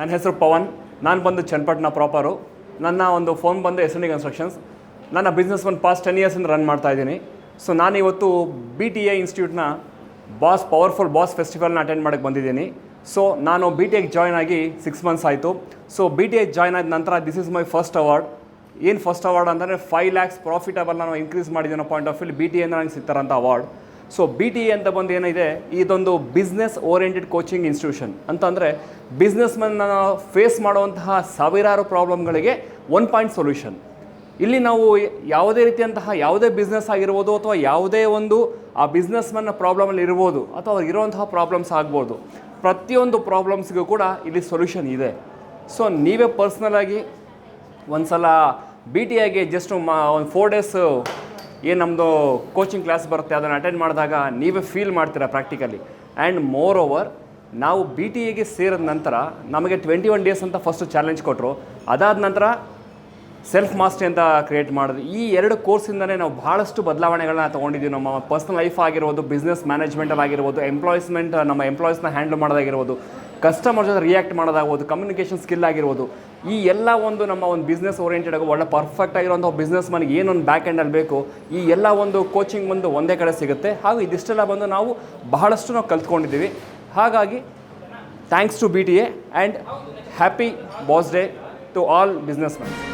ನನ್ನ ಹೆಸರು ಪವನ್. ನಾನು ಬಂದು ಚನ್ನಪಟ್ಟಣ ಪ್ರಾಪರು ನನ್ನ ಒಂದು ಫೋನ್ ಬಂದು ಎಸ್ ಎನ್ ಡಿ ಕನ್ಸ್ಟ್ರಕ್ಷನ್ಸ್ ನನ್ನ ಬಿಸ್ನೆಸ್ ಒಂದು ಪಾಸ್ಟ್ ಟೆನ್ ಇಯರ್ಸಿಂದ ರನ್ ಮಾಡ್ತಾ ಇದ್ದೀನಿ. ಸೊ ನಾನು ಇವತ್ತು ಬಿ ಟಿ ಎ ಇನ್ಸ್ಟಿಟ್ಯೂಟ್ನ ಬಾಸ್ ಪವರ್ಫುಲ್ ಬಾಸ್ ಫೆಸ್ಟಿವಲ್ನ ಅಟೆಂಡ್ ಮಾಡೋಕ್ಕೆ ಬಂದಿದ್ದೀನಿ. ಸೊ ನಾನು ಬಿ ಟಿ ಎಗೆ ಜಾಯ್ನ್ ಆಗಿ ಸಿಕ್ಸ್ ಮಂತ್ಸ್ ಆಯಿತು. ಸೊ ಬಿ ಟಿ ಎಗೆ ಜಾಯ್ನ್ ಆದ ನಂತರ this is my first award ಏನು ಫಸ್ಟ್ ಅವಾರ್ಡ್ ಅಂತಂದರೆ ಫೈವ್ ಲ್ಯಾಕ್ಸ್ ಪ್ರಾಫಿಟಬಲ್ ನಾನು increase ಮಾಡಿದ್ದೀನೋ point of view B T ಎಂದ ನನಗೆ ಸಿಗ್ತಾರಂಥ award so B T A ಅಂತ ಬಂದು ಏನಿದೆ ಇದೊಂದು ಬಿಸ್ನೆಸ್ ಓರಿಯೆಂಟೆಡ್ ಕೋಚಿಂಗ್ ಇನ್ಸ್ಟಿಟ್ಯೂಷನ್ ಅಂತಂದರೆ ಬಿಸ್ನೆಸ್ಮನ್ನ ಫೇಸ್ ಮಾಡುವಂತಹ ಸಾವಿರಾರು ಪ್ರಾಬ್ಲಮ್ಗಳಿಗೆ ಒನ್ ಪಾಯಿಂಟ್ ಸೊಲ್ಯೂಷನ್ ಇಲ್ಲಿ ನಾವು ಯಾವುದೇ ರೀತಿಯಂತಹ ಯಾವುದೇ ಬಿಸ್ನೆಸ್ ಆಗಿರ್ಬೋದು ಅಥವಾ ಯಾವುದೇ ಒಂದು, ಆ ಬಿಸ್ನೆಸ್ಮನ್ನ ಪ್ರಾಬ್ಲಮಲ್ಲಿ ಇರ್ಬೋದು ಅಥವಾ ಇರುವಂತಹ ಪ್ರಾಬ್ಲಮ್ಸ್ ಆಗ್ಬೋದು. ಪ್ರತಿಯೊಂದು ಪ್ರಾಬ್ಲಮ್ಸ್ಗೂ ಕೂಡ ಇಲ್ಲಿ ಸೊಲ್ಯೂಷನ್ ಇದೆ. ಸೊ ನೀವೇ ಪರ್ಸ್ನಲಾಗಿ ಒಂದು ಸಲ ಬಿ ಟಿ ಐಗೆ ಜಸ್ಟ್ ಮಾ, ಒಂದು ಫೋರ್ ಡೇಸ್ ಏನು ನಮ್ಮದು ಕೋಚಿಂಗ್ ಕ್ಲಾಸ್ ಬರುತ್ತೆ, ಅದನ್ನು ಅಟೆಂಡ್ ಮಾಡಿದಾಗ ನೀವೇ ಫೀಲ್ ಮಾಡ್ತೀರಾ ಪ್ರಾಕ್ಟಿಕಲಿ ಆ್ಯಂಡ್ ಮೋರ್ ಓವರ್ ನಾವು ಬಿ ಟಿ ಎಗೆ ಸೇರಿದ ನಂತರ ನಮಗೆ ಟ್ವೆಂಟಿ ಒನ್ ಡೇಸ್ ಅಂತ ಫಸ್ಟು ಚಾಲೆಂಜ್ ಕೊಟ್ಟರು ಅದಾದ ನಂತರ ಸೆಲ್ಫ್ ಮಾಸ್ಟ್ರಿ ಅಂತ ಕ್ರಿಯೇಟ್ ಮಾಡೋದು ಈ ಎರಡು ಕೋರ್ಸಿಂದನೇ ನಾವು ಭಾಳಷ್ಟು ಬದಲಾವಣೆಗಳನ್ನ ತೊಗೊಂಡಿದ್ದೀವಿ. ನಮ್ಮ ಪರ್ಸ್ನಲ್ ಲೈಫ್ ಆಗಿರ್ಬೋದು ಬಿಸ್ನೆಸ್ ಮ್ಯಾನೇಜ್ಮೆಂಟಲ್ಲಿ ಆಗಿರ್ಬೋದು ಎಂಪ್ಲಾಯ್ಸ್ಮೆಂಟ್ ನಮ್ಮ ಎಂಪ್ಲಾಯೀಸ್ನ ಹ್ಯಾಂಡಲ್ ಮಾಡೋದಾಗಿರ್ಬೋದು. ಕಸ್ಟಮರ್ ಜೊತೆ ರಿಯಾಕ್ಟ್ ಮಾಡೋದಾಗ್ಬೋದು ಕಮ್ಯುನಿಕೇಷನ್ ಸ್ಕಿಲ್ ಆಗಿರ್ಬೋದು, ಈ ಎಲ್ಲ ಒಂದು ನಮ್ಮ ಒಂದು ಬಿಸ್ನೆಸ್ ಓರಿಯೆಂಟೆಡ್ ಆಗೋ ಒಳ್ಳೆ ಪರ್ಫೆಕ್ಟ್ ಆಗಿರುವಂಥ ಬಿಸ್ನೆಸ್ ಮನ್ಗೆ ಏನೊಂದು ಬ್ಯಾಕ್ ಎಂಡಲ್ಲಿ ಬೇಕು, ಈ ಎಲ್ಲ ಒಂದು ಕೋಚಿಂಗ್ ಬಂದು ಒಂದೇ ಕಡೆ ಸಿಗುತ್ತೆ. ಹಾಗೂ ಇದಿಷ್ಟೆಲ್ಲ ಬಂದು ನಾವು ಬಹಳಷ್ಟು ನಾವು ಕಲ್ತ್ಕೊಂಡಿದ್ದೀವಿ. ಹಾಗಾಗಿ thanks to B T A and happy boss day to all business man